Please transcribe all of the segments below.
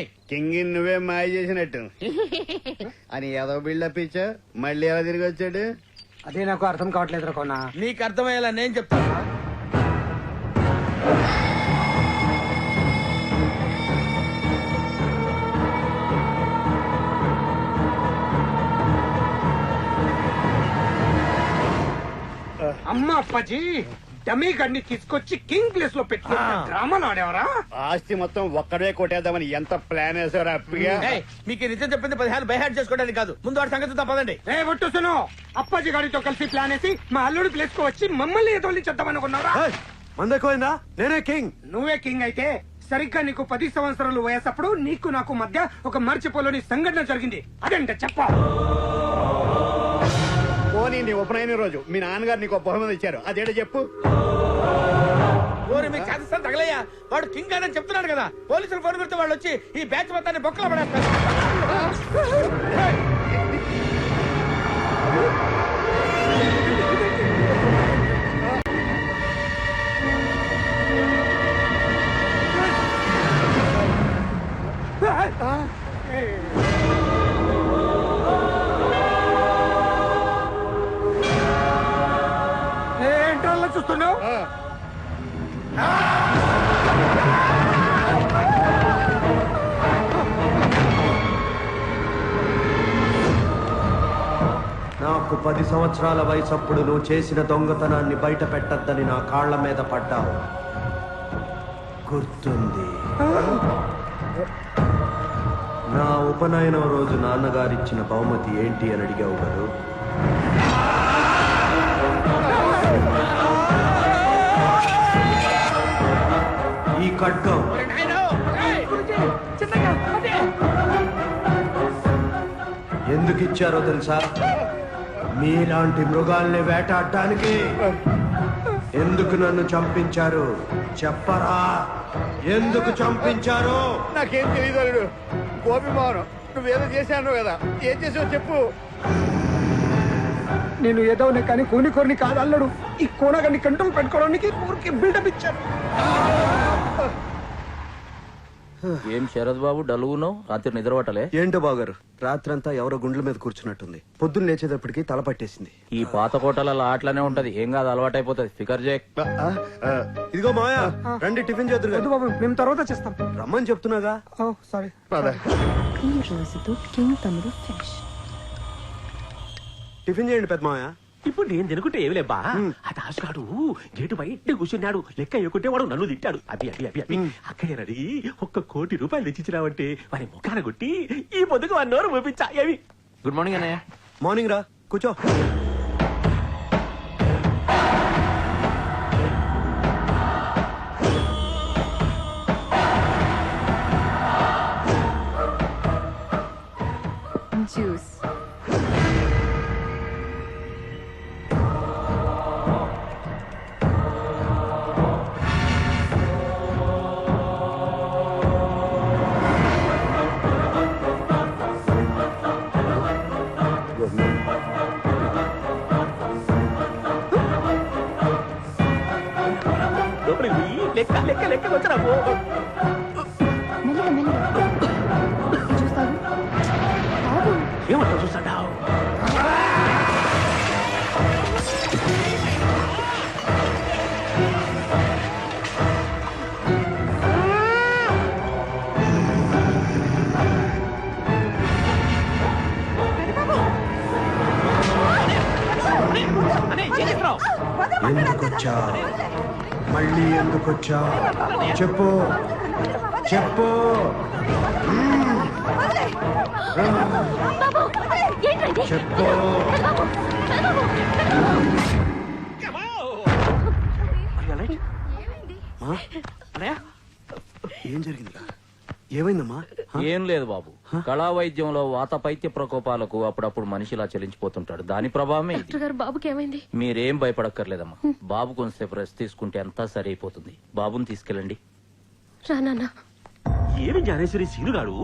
ఏయ్. కింగ్ నువ్వే మాయ చేసినట్టు. అని ఏదో బిల్డప్ ఇచ్చా? మళ్ళీ ఎలా తిరిగి వచ్చాడు? అదే నాకు అర్థం కావట్లేదు కొన్నా నీకు అర్థమయ్యేలా నేను చెప్తాను? అమ్మ అప్పాజీ! డమీ గడిని తీసుకొచ్చి కింగ్ ప్లేస్లో పెట్టి డ్రామాలు ఆడేవరా? ఆస్తి మొత్తం ఒక్కడే కొట్టేద్దామని ఎంత ప్లాన్ వేసారు అప్పిగా? ఏయ్, మీకు ఈ నిజం చెప్పింది పదిహేను బైహాడ్ చేసుకోవడానికి కాదు. ముందు వాడి సంగతి తప్పదండి ఏ ఒట్టుసును అప్పాజీ గారితో కలిసి ప్లాన్ వేసి మా అల్లుడి ప్లేస్కు వచ్చి మమ్మల్ని ఎదోలి చెప్తామనుకున్నారా మందెక్కువైందా? నేనే కింగ్ నువ్వే కింగ్ అయితే సరిగ్గా నీకు పది సంవత్సరాలు వయసప్పుడు నీకు నాకు మధ్య ఒక మర్చిపోలేని సంఘటన జరిగింది. అదంటే చెప్ప. పోనీ నీ ఉపనయన రోజు. మీ నాన్నగారు నీకు ఒక బహుమతి ఇచ్చారు. అదేటో చెప్పు. ఓరి మీకు చేస్తాను తగలయ్యా. వాడు కింగ్ అని చెప్తున్నాడు కదా. పోలీసులు ఫోన్ పెడితే వాళ్ళు వచ్చి ఈ బ్యాచ్ మొత్తాన్ని బొక్కలో పడేస్తారు. నాకు పది సంవత్సరాల వయసప్పుడు నువ్వు చేసిన దొంగతనాన్ని బయట పెట్టద్దని నా కాళ్ళ మీద పడ్డావు. గుర్తుంది. నా ఉపనయనం రోజు నాన్నగారిచ్చిన బహుమతి ఏంటి అని అడిగావు గారు ఈ ఖడ్గం. ఎందుకు ఇచ్చారో తెలుసా? మీలాంటి మృగాల్ని వేటాడటానికి ఎందుకు నన్ను చంపించారు? చెప్పరా? ఎందుకు చంపించారు? నాకేం తెలియదు అల్లుడు. గోపి మోహన్ నువ్వేదో చేశాను కదా. ఏం చేసావు చెప్పు. నేను ఏదో కానీ కోని కోరిని కాదు అల్లడు. ఈ కోనగాన్ని కంట్రోల్ పెట్టుకోవడానికి ఊరికి బిల్డప్ ఇచ్చాను ఏం శరద్ బాబు డలుగున్నావు రాత్రి నిద్రపట్టలే? ఏంటో బాగారు రాత్రంతా ఎవరో గుండ్ల మీద కూర్చున్నట్టుంది. పొద్దున్న లేచేటప్పటికి తల పట్టేసింది. ఈ పాత కోటలలో ఆటలనే ఉంటది. ఏం కాదు అలవాటైపోతుంది. ఫికర్ జే ఇదిగో మాయా రండి టిఫిన్ చేద్దరు బాబు మేము తర్వాత చేస్తాం. రమ్మని చెప్తున్నాగా? Oh sorry. ఈ రోజుతో కింగ్ తమ్ముడు ఫినిష్ టిఫిన్ చేయండి పెద్ద మాయా ఇప్పుడు నేను తినుకుంటే ఏమి లేబ్బా? ఆ దాసుగాడు గేటు బయట కూర్చున్నాడు. లెక్క ఎక్కుంటే వాడు నన్ను తిట్టాడు. అవి అవి అవి అవి అక్కడే అడిగి ఒక్క కోటి రూపాయలు తెచ్చిచ్చినావంటే వారి ముఖాన కొట్టి ఈ పొద్దుకు వన్ అవర్ పంపించా అవి గుడ్ మార్నింగ్ అన్నయ్య. మార్నింగ్ రా. కూర్చో. లెక్క లెక్క వచ్చినా మెల్లగా మెల్లగా చూస్తావు బాబు చూస్తాడావు ఎందుకు వచ్చా ఎందుకు వచ్చా చెప్పు. చెప్పు. చెప్పు ఏం జరిగిందిరా? ఏమైందమ్మా? ఏం లేదు బాబు. కళా వైద్యంలో వాత పైత్య ప్రకోపాలకు అప్పుడప్పుడు మనిషి ఇలా చెల్లించిపోతుంటాడు దాని ప్రభావమే ఇది. డాక్టర్ గారు బాబుకి ఏమైంది? మీరేం భయపడక్కర్లేదమ్మా. బాబు కొంతసేపు రెస్ట్ తీసుకుంటే అంతా సరి అయిపోతుంది బాబుని తీసుకెళ్ళండి. రా నాన్న. ఏమి జ్ఞానేశ్వరి సీనుగాడు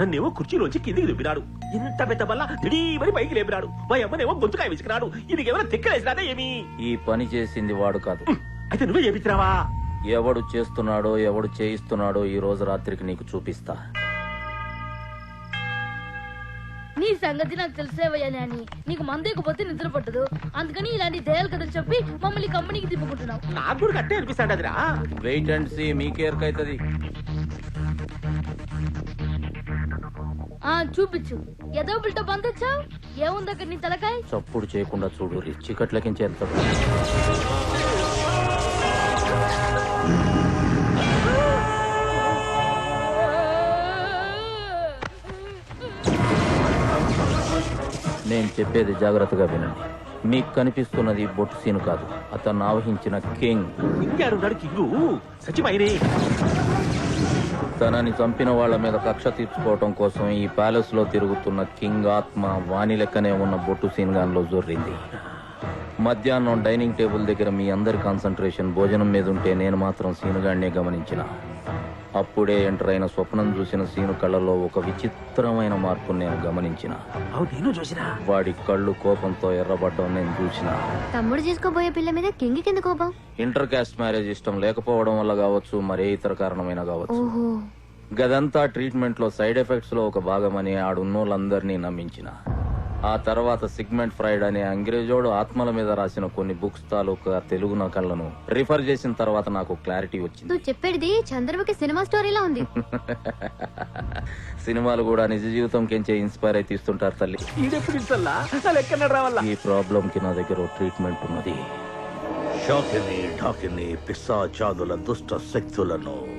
నన్నేమో కుర్చీలోంచి కిందికి దుబ్బినాడు ఇంత పెద్ద బల్ల దిడీమని పైకి లేపినాడు. మా అమ్మనేమో గొంతుకాయ విసికినాడు. ఇది ఏమైనా తిక్కలేసినాదా ఏమి? ఈ పని చేసింది వాడు కాదు. అయితే నువ్వే చేపించినావా? ఎవడు చేస్తున్నాడో ఎవడు చేయిస్తున్నాడో ఈ రోజు రాత్రికి నీకు చూపిస్తా. సంగతి నాకు తెలిసేవయ్యా అని నీకు మందు ఎక్కపోతే నిద్ర పట్టదు. అందుకని ఇలాంటి దయాలు కథలు చెప్పి మమ్మల్ని కంపెనీకి తిప్పుకుంటున్నావు నాకు కూడా కట్టే అనిపిస్తాడు అదిరా. వెయిట్ అండ్ సీ మీకేరకైతుంది ఆ చూపించు. ఏదో బిల్టో బందొచ్చావు ఏముంది అక్కడ నీ తలకాయ? చప్పుడు చేయకుండా చూడు రిచ్చి కట్లకించి నేను చెప్పేది జాగ్రత్తగా వినండి. మీకు కనిపిస్తున్నది బొట్టు సీను కాదు. అతను ఆవహించిన కింగ్. తనని చంపిన వాళ్ళ మీద కక్ష తీర్చుకోవటం కోసం ఈ ప్యాలెస్లో తిరుగుతున్న కింగ్ ఆత్మ వాణి లెక్కనే ఉన్న బొట్టు సీన్ గాన్లో జొర్రింది మధ్యాహ్నం డైనింగ్ టేబుల్ దగ్గర మీ అందరి కాన్సన్ట్రేషన్ భోజనం మీద ఉంటే నేను మాత్రం సీనుగాడినే గమనించిన. అప్పుడే ఎంటర్ అయిన స్వప్నం చూసిన సీను కళ్ళలో ఒక విచిత్రమైన మార్పును నేను గమనించిన. అవు నేను చూసినా. వాడి కళ్ళు కోపంతో ఎర్రబడ్డం నేను చూసిన. తమ్ముడు చేసుకోబోయే పిల్ల మీద కింగి కింద కోపం? ఇంటర్ కాస్ట్ మ్యారేజ్ ఇష్టం లేకపోవడం వల్ల కావచ్చు మరే ఇతర కారణమైన కావచ్చు. గదంతా ట్రీట్మెంట్లో సైడ్ ఎఫెక్ట్స్లో ఒక భాగమని ఆడున్నోళ్ళందరినీ నమ్మించిన. ఆ తర్వాత సిగ్మెంట్ ఫ్రైడ్ అనే అంగ్రేజోడు ఆత్మల మీద రాసిన కొన్ని బుక్స్ తాలూకా తెలుగు నకళ్ళను రిఫర్ చేసిన తర్వాత నాకు క్లారిటీ వచ్చింది. నువ్వు చెప్పేది చంద్రముఖి సినిమా స్టోరీలా ఉంది. సినిమాలు కూడా నిజ జీవితం కెంచే ఇన్స్పైర్ అయి తీస్తుంటారు తల్లి. ఈ ప్రాబ్లం కి నా దగ్గర ట్రీట్మెంట్ ఉన్నది. షాకిని ఢాకిని పిశాచాదుల దుష్ట శక్తులను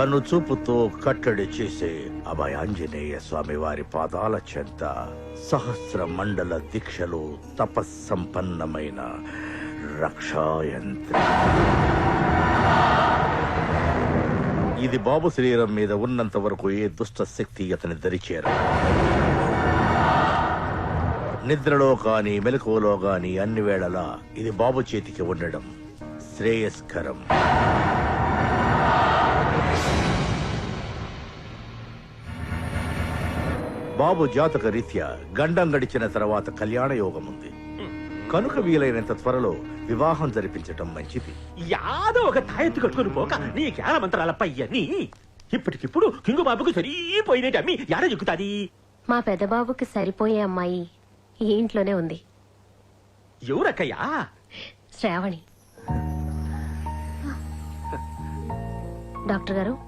కనుచూపుతో కట్టడి చేసే అభయాంజనేయ స్వామి వారి పాదాల చెంత సహస్ర మండల దీక్షలు తపస్సంపన్నమైన రక్షాయంత్రం. ఇది బాబు శరీరం మీద ఉన్నంత వరకు ఏ దుష్ట శక్తి అతని దరిచేర నిద్రలో కానీ మెలకువలో కానీ అన్ని వేళలా ఇది బాబు చేతికి ఉండడం శ్రేయస్కరం. బాబు జాతక రీత్యా గండం గడిచిన తర్వాత కళ్యాణ యోగం ఉంది. కనుక వీలైనంత త్వరలో వివాహం జరిపించటం మంచిది. యాదో ఒక తాయెత్తు కట్టుకుని పోక నీ జ్ఞాన మంత్రాల పయ్యని. ఇప్పటికిప్పుడు కింగు బాబుకు సరిపోయినట్టు అమ్మి యాడ ఎక్కుతాది మా పెద్దబాబుకి సరిపోయే అమ్మాయి ఈ ఇంట్లోనే ఉంది. ఎవరక్కయ్యా? శ్రావణి. డాక్టర్ గారు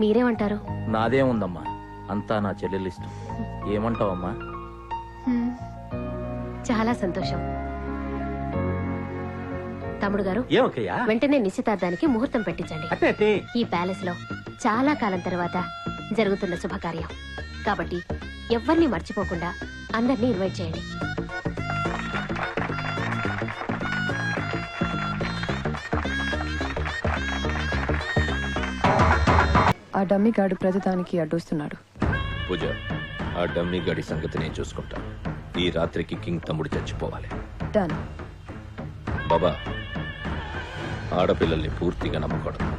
మీరేమంటారు? నాదే ఉందమ్మా అంతా నా చెల్లెలు ఇష్టం ఏమంటావమ్మా? హ్మ్. చాలా సంతోషం. తమ్ముడు గారు ఏమక్కయ్యా? వెంటనే నిశ్చితార్థానికి ముహూర్తం పెట్టించండి. అట్టే అట్టే ఈ ప్యాలెస్లో చాలా కాలం తర్వాత జరుగుతున్న శుభకార్యం. కాబట్టి ఎవరిని మర్చిపోకుండా అందరినీ ఇన్వైట్ చేయండి. ఆ డమ్మి గాడు ప్రతిదానికి అడ్డొస్తున్నాడు. పూజ ఆ డమ్మీ గడి సంగతి నేను చూసుకుంటా. ఈ రాత్రికి కింగ్ తమ్ముడు చచ్చిపోవాలి. డన్ బాబా ఆడపిల్లల్ని పూర్తిగా నమ్మకూడదు.